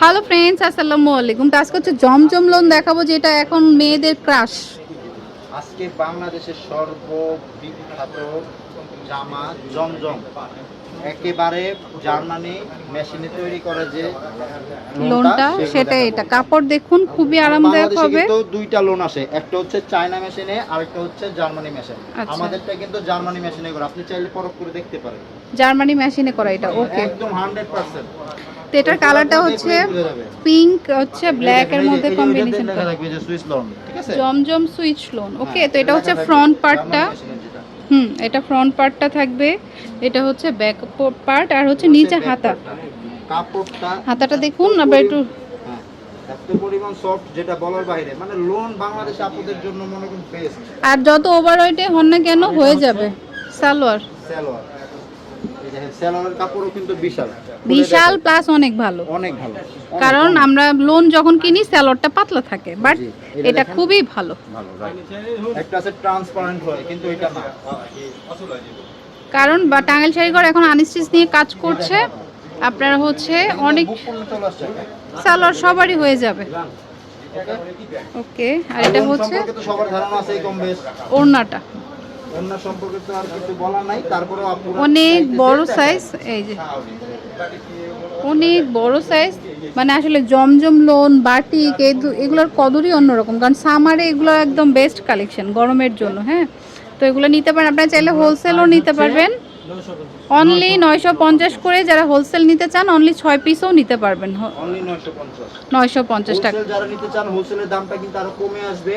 Hello friends আসসালামু আলাইকুম। তো আজকে হচ্ছে জমজম লোন দেখাবো যেটা এখন মেয়েদের ক্রাশ আজকে বাংলাদেশের সর্ববিখ্যাত জামা জমজম। একেবারে জার্মানি মেশিনে তৈরি করা যে লোনটা সেটা এটা। কাপড় দেখুন খুবই আরামদায়ক হবে। কিন্তু দুইটা লোন আসে। একটা হচ্ছে চায়না মেশিনে আর একটা হচ্ছে জার্মানি মেশিন আচ্ছা। আমাদেরটা কিন্তু জার্মানি মেশিনে করা। আপনি চাইলে পরখ করে দেখতে পারেন। জার্মানি মেশিনে করা এটা ওকে একদম 100% তো এটার কালারটা হচ্ছে পিঙ্ক হচ্ছে ব্ল্যাক এর মধ্যে কম্বিনেশন থাকবে যে সুইস লোন ঠিক আছে? জমজম সুইচ লোন ওকে তো এটা হচ্ছে ফ্রন্ট পার্টটা। হুম এটা ফ্রন্ট পার্টটা থাকবে। এটা হচ্ছে ব্যাক পার্ট আর হচ্ছে নিচে হাতা। কাপড়টা হাতাটা দেখুন আবার একটু হ্যাঁ, পরিমাণ সফট যেটা বলার বাইরে। মানে লোন বাংলাদেশ আপুদের জন্য মনে করুন বেস্ট আর যত ওভারওয়েটে হন না কেন হয়ে যাবে। সালোয়ার। সালোয়ার। দেখেন সালোয়ারের কাপড়ও কিন্তু বিশাল। বিশাল প্লাস অনেক ভালো। অনেক ভালো কারণ আমরা লোন যখন কিনি স্যালোয়ারটা পাতলা থাকে বাট এটা খুবই ভালো। ভালো একটা আছে ট্রান্সপারেন্ট হয় কিন্তু এটা না। কারণ বা টাঙ্গাইল শাড়িঘর এখন আনস্টিচ নিয়ে কাজ করছে। আপনারা হচ্ছে অনেক স্যালোয়ার সবারই হয়ে যাবে। ওকে আর এটা হচ্ছে ওড়নাটা। অন্য সম্পর্কে তো আর কিছু বলার নাই তারপরেও অনেক বড় সাইজ এই যে। অনেক বড় সাইজ মানে আসলে জমজম লোন বাটিক এই এগুলোর কদরই অন্যরকম কারণ সামারে এগুলো একদম বেস্ট কালেকশন গরমের জন্য হ্যাঁ? তো এগুলো নিতে পারেন আপনারা চাইলে হোলসেলও নিতে পারবেন। অনলি নয়শো পঞ্চাশ করে যারা হোলসেল নিতে চান অনলি ছয় পিসও নিতে পারবেন নয়শো পঞ্চাশ। টাকা। যারা নিতে চান হোলসেলের দামটা কিন্তু আরও কমে আসবে।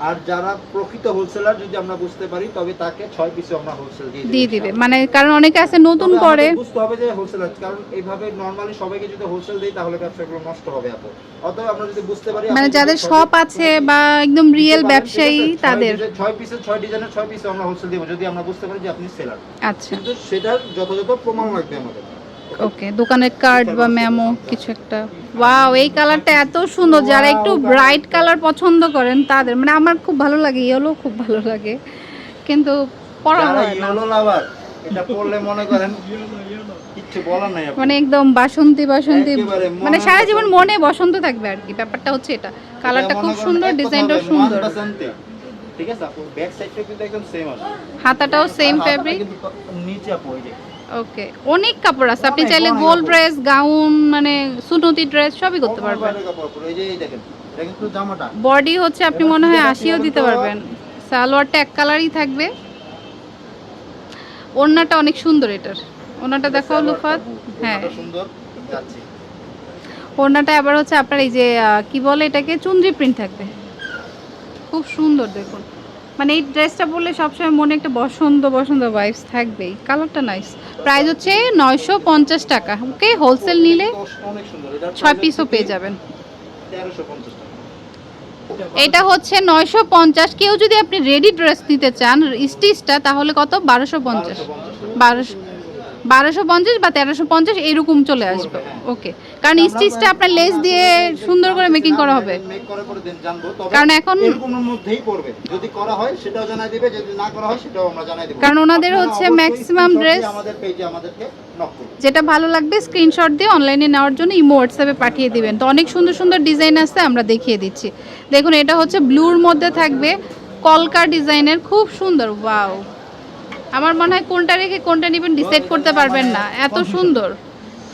আর যারা প্রকৃত হোলসেলার যদি আমরা বুঝতে পারি তবে তাকে ছয় পিসে আমরা হোলসেল দিয়ে দিবে মানে কারণ অনেকে আছে নতুন করে। বুঝতে হবে যে হোলসেলার কারণ এইভাবে নরমালি সবাইকে যদি হোলসেল দেই তাহলে ব্যবসাগুলো নষ্ট হবে আপু অতএব আমরা যদি বুঝতে পারি মানে যাদের যদি শপ আছে বা একদম রিয়েল ব্যবসায়ী তাদের। ছয় পিসে ছয় ডিজাইনের ছয় পিসে আমরা হোলসেল দেবো যদি আমরা বুঝতে পারি যে আপনি সেলার আচ্ছা। কিন্তু সেটার যথাযথ প্রমাণ লাগবে আমাদের। ওকে দোকানের কার্ড বা মেমো কিছু একটা। ওয়াও এই কালারটা এত সুন্দর। যারা একটু ব্রাইট কালার পছন্দ করেন তাদের মানে আমার খুব ভালো লাগে ইয়েলো খুব ভালো লাগে। কিন্তু পরা হয় না। এটা পড়লে মনে করেন। মানে একদম বাসন্তী বাসন্তী মানে সারা জীবন মনে বসন্ত থাকবে আর কি। ব্যাপারটা হচ্ছে এটা। কালারটা খুব সুন্দর ডিজাইনটাও সুন্দর। ঠিক আছে ব্যাক সাইডটা কিন্তু একদম সেম আছে। হাতাটাও সেম ফেব্রিক নিচে আপু এই যে ওকে অনেক কাপড় আছে। আপনি চাইলে গোল ড্রেস গাউন মানে সুনতি ড্রেস সবই করতে পারবেন। বডি হচ্ছে আপনি মনে হয় আশিও দিতে পারবেন। সালোয়ারটা এক কালারই থাকবে। ওড়নাটা অনেক সুন্দর এটার। ওড়নাটা দেখাও লুফাত। হ্যাঁ। ওড়নাটা আবার হচ্ছে আপনার এই যে কি বলে এটাকে? চুন্দ্রি প্রিন্ট থাকবে। খুব সুন্দর দেখুন। মানে এই ড্রেসটা পরলে সবসময় মনে একটা বসন্ত বসন্ত ভাইবস থাকবেই। কালারটা নাইস প্রাইস হচ্ছে নয়শো পঞ্চাশ টাকা। ওকে হোলসেল নিলে ছয় পিসও পেয়ে যাবেন। এটা হচ্ছে নয়শো পঞ্চাশ। কেউ যদি আপনি রেডি ড্রেস নিতে চান স্টিচটা তাহলে কত? বারোশো পঞ্চাশ। 1250 বারোশো বারোশো পঞ্চাশ বা তেরোশো পঞ্চাশ এরকম চলে আসবে। ওকে কারণ স্টিচটা আপনার লেস দিয়ে সুন্দর করে মেকিং করা হবে। কারণ এখন- এরকমের মধ্যেই পড়বে। যদি করা হয় সেটাও জানাই দিবে। যদি না করা হয় সেটাও আমরা জানাই দেব। কারণ ওনাদের হচ্ছে ম্যাক্সিমাম আমাদের পেজে আমাদেরকে যেটা ভালো লাগবে স্ক্রিনশট দিয়ে অনলাইনে নেওয়ার জন্য ইমো হোয়াটসঅ্যাপে পাঠিয়ে দিবেন। তো অনেক সুন্দর সুন্দর ডিজাইন আছে আমরা দেখিয়ে দিচ্ছি। দেখুন এটা হচ্ছে ব্লুর মধ্যে থাকবে কলকা ডিজাইনের খুব সুন্দর ওয়াও আমার মনে হয় কোনটা রেখে কোনটা নেবেন ডিসাইড করতে পারবেন না। এত সুন্দর।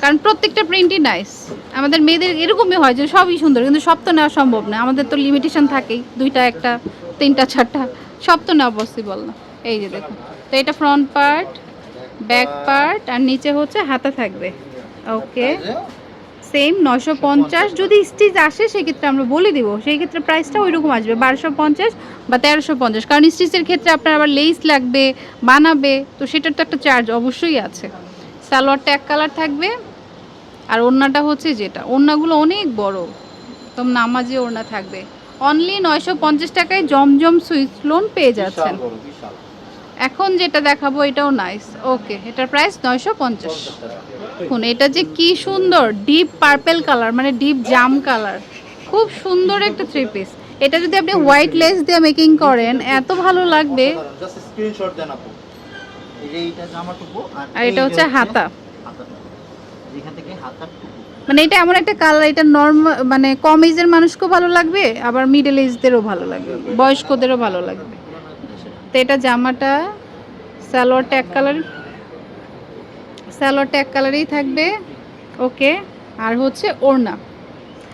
কারণ প্রত্যেকটা প্রিন্টই নাইস আমাদের মেয়েদের এরকমই হয় যে সবই সুন্দর, কিন্তু সব তো নেওয়া সম্ভব না। আমাদের তো লিমিটেশন থাকেই, দুইটা, একটা, তিনটা, চারটা। সব তো নেওয়া পসিবল না। এই যে দেখুন। তো এটা ফ্রন্ট পার্ট ব্যাক পার্ট আর নিচে হচ্ছে হাতা থাকবে। ওকে সেম নশো পঞ্চাশ যদি স্টিচ আসে, সেক্ষেত্রে আমরা বলে দিব। সেই ক্ষেত্রে প্রাইসটা ওই রকম আসবে, বারোশো পঞ্চাশ বা তেরোশো পঞ্চাশ। কারণ স্টিচের ক্ষেত্রে আপনার আবার লেস লাগবে, বানাবে, তো সেটার তো একটা চার্জ অবশ্যই আছে। সালোয়ারটা এক কালার থাকবে, আর ওড়নাটা হচ্ছে যেটা। ওড়নাগুলো অনেক বড়, একদম নামাজে ওড়না থাকবে। অনলি নয়শো পঞ্চাশ টাকায় জমজম সুইচ লোন পেয়ে যাচ্ছেন। এখন যেটা দেখাবো এটাও নাইস ওকে এটার প্রাইস নয়শো পঞ্চাশ। 50 দেখুন এটা যে কি সুন্দর ডিপ পার্পেল কালার মানে ডিপ জাম কালার খুব সুন্দর একটা থ্রি পিস এটা যদি আপনি হোয়াইট লেস দিয়ে মেকিং করেন এত ভালো লাগবে। আর এটা হচ্ছে হাতা। মানে এটা এমন একটা কালার এটা নর্মাল মানে কম এজের মানুষকেও ভালো লাগবে আবার মিডল এজদেরও ভালো লাগবে বয়স্কদেরও ভালো লাগবে। তো এটা জামাটা সালোয়ার ট্যাক কালার স্যালোয়ার ট্যাক কালারেই থাকবে, ওকে, আর হচ্ছে ওড়না।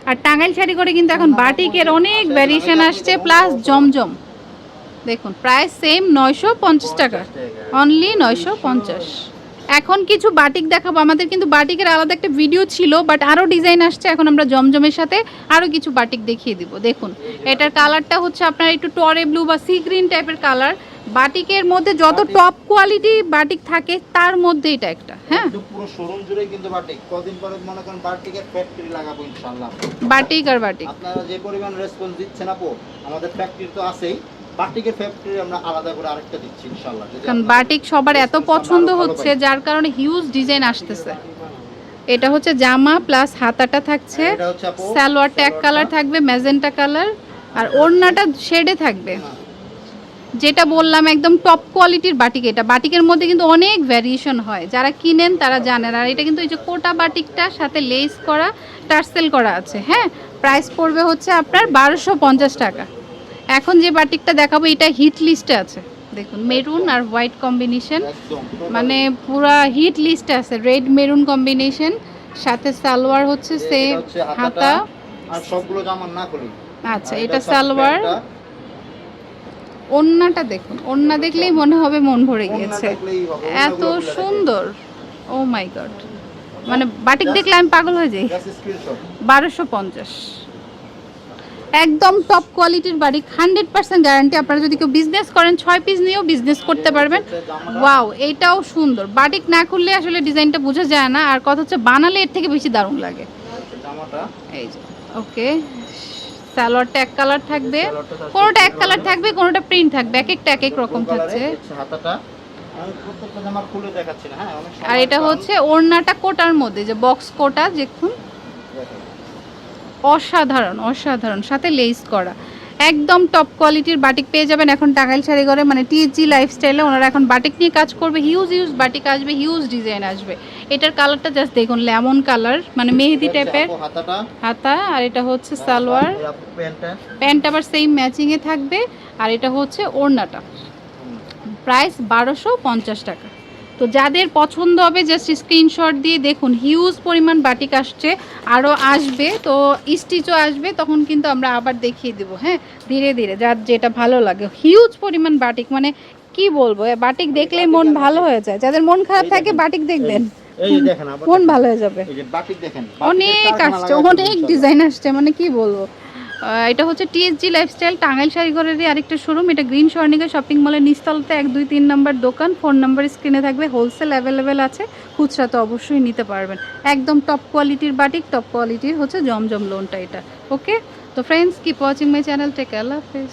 আর টাঙ্গাইল শাড়ি করে কিন্তু এখন বাটিকের অনেক ভ্যারিয়েশন আসছে প্লাস জমজম। দেখুন, প্রায় সেম নয়শো পঞ্চাশ টাকা অনলি নয়শো পঞ্চাশ। এখন কিছু বাটিক দেখাবো। আমাদের কিন্তু বাটিকের আলাদা একটা ভিডিও ছিল বাট আরও ডিজাইন আসছে। এখন আমরা জমজমের সাথে আরও কিছু বাটিক দেখিয়ে দিব। দেখুন এটার কালারটা হচ্ছে আপনার একটু টরে ব্লু বা সি গ্রিন টাইপের কালার বাটিকের মধ্যে যত টপ কোয়ালিটি বাটিক থাকে তার মধ্যে এটা একটা হ্যাঁ? পুরো শোরুম জুড়ে কিন্তু বাটিক। কদিন পরে মনে করেন বাটিকের ফ্যাক্টরি লাগাবো ইনশাআল্লাহ। বাটিক আর বাটিক। আপনারা যে পরিমাণ রেসপন্স দিচ্ছেন আপু আমাদের ফ্যাক্টরি তো আছেই। বাটিকের ফ্যাক্টরি আমরা আলাদা করে আরেকটা দিচ্ছি ইনশাআল্লাহ। কারণ বাটিক সবার এত পছন্দ হচ্ছে যার কারণে হিউজ ডিজাইন আসতেছে। এটা হচ্ছে জামা প্লাস হাতাটা থাকছে সালোয়ার ট্যাগ কালার থাকবে ম্যাজেন্টা কালার আর ওড়নাটা শেডে থাকবে। যেটা বললাম একদম টপ কোয়ালিটির বাটিক এটা। বাটিকের মধ্যে কিন্তু অনেক ভ্যারিয়েশন হয়। যারা কিনেন তারা জানেন। আর এটা কিন্তু এই যে কোটা বাটিকটা সাথে লেস করা টার্সেল করা আছে। হ্যাঁ? প্রাইস পড়বে হচ্ছে আপনার বারোশো পঞ্চাশ টাকা। এখন যে বাটিকটা দেখাবো এটা হিট লিস্টে আছে। দেখুন মেরুন আর হোয়াইট কম্বিনেশন মানে পুরা হিট লিস্টে আছে। রেড মেরুন কম্বিনেশন সাথে সালোয়ার হচ্ছে হচ্ছে হাতা। আর সবগুলো জামা না করি। আচ্ছা এটা সালোয়ার। ওন্নাটা দেখুন ওন্না দেখলেই মনে হবে মন ভরে গিয়েছে। এত সুন্দর। ও মাই গড মানে বাটিক দেখলে আমি পাগল হয়ে যাই। বারোশো পঞ্চাশ। একদম টপ কোয়ালিটির বাড়ি হান্ড্রেড পার্সেন্ট গ্যারান্টি আপনারা যদি কেউ বিজনেস করেন, ছয় পিস নিয়েও বিজনেস করতে পারবেন। ওয়াও এইটাও সুন্দর। বাটিক না করলে আসলে ডিজাইনটা বোঝা যায় না। আর কথা হচ্ছে, বানালে এর থেকে বেশি দারুণ লাগে। এই যে ওকে সালোয়ারটা এক কালার থাকবে। কোনোটা এক কালার থাকবে, কোনোটা প্রিন্ট থাকবে। এক একটা, এক এক রকম থাকছে। আর এটা হচ্ছে ওড়নাটা কোটার মধ্যে, যে বক্স কোটা, দেখেন। অসাধারণ অসাধারণ। সাথে লেস করা। একদম টপ কোয়ালিটির বাটিক পেয়ে যাবেন এখন টাঙ্গাইল শাড়ি ঘরে। মানে টিএসজি লাইফস্টাইলে ওনারা এখন বাটিক নিয়ে কাজ করবে। হিউজ হিউজ বাটিক আসবে হিউজ ডিজাইন আসবে। এটার কালারটা জাস্ট দেখুন লেমন কালার মানে মেহেদি টাইপের হাতা আর এটা হচ্ছে সালোয়ার। প্যান্টটা। প্যান্ট আবার সেম ম্যাচিংয়ে থাকবে। আর এটা হচ্ছে ওড়নাটা। প্রাইস বারোশো পঞ্চাশ টাকা। তো যাদের পছন্দ হবে জাস্ট স্ক্রিনশট দিয়ে দেখুন হিউজ পরিমাণ বাটিক আসছে আরও আসবে তো স্টিচও আসবে তখন কিন্তু আমরা আবার দেখিয়ে দেবো হ্যাঁ? ধীরে ধীরে যার যেটা ভালো লাগে। হিউজ পরিমাণ বাটিক মানে কি বলব বাটিক দেখলেই মন ভালো হয়ে যায়। যাদের মন খারাপ থাকে বাটিক দেখবেন। মন ভালো হয়ে যাবে। অনেক আসছে অনেক ডিজাইন আসছে মানে কি বলব? এটা হচ্ছে টিএসজি লাইফস্টাইল টাঙ্গাইল শাড়িঘরেরই আরেকটা শোরুম এটা গ্রিন স্বর্ণিকা শপিং মলের নিস্তলতে এক, দুই, তিন নম্বর দোকান ফোন নাম্বার স্ক্রিনে থাকবে হোলসেল অ্যাভেলেবেল আছে, খুচরা তো অবশ্যই নিতে পারবেন। একদম টপ কোয়ালিটির বাটিক টপ কোয়ালিটির হচ্ছে জমজম লোনটা এটা ওকে তো friends keep watching my channel take আল্লাহ হাফেজ।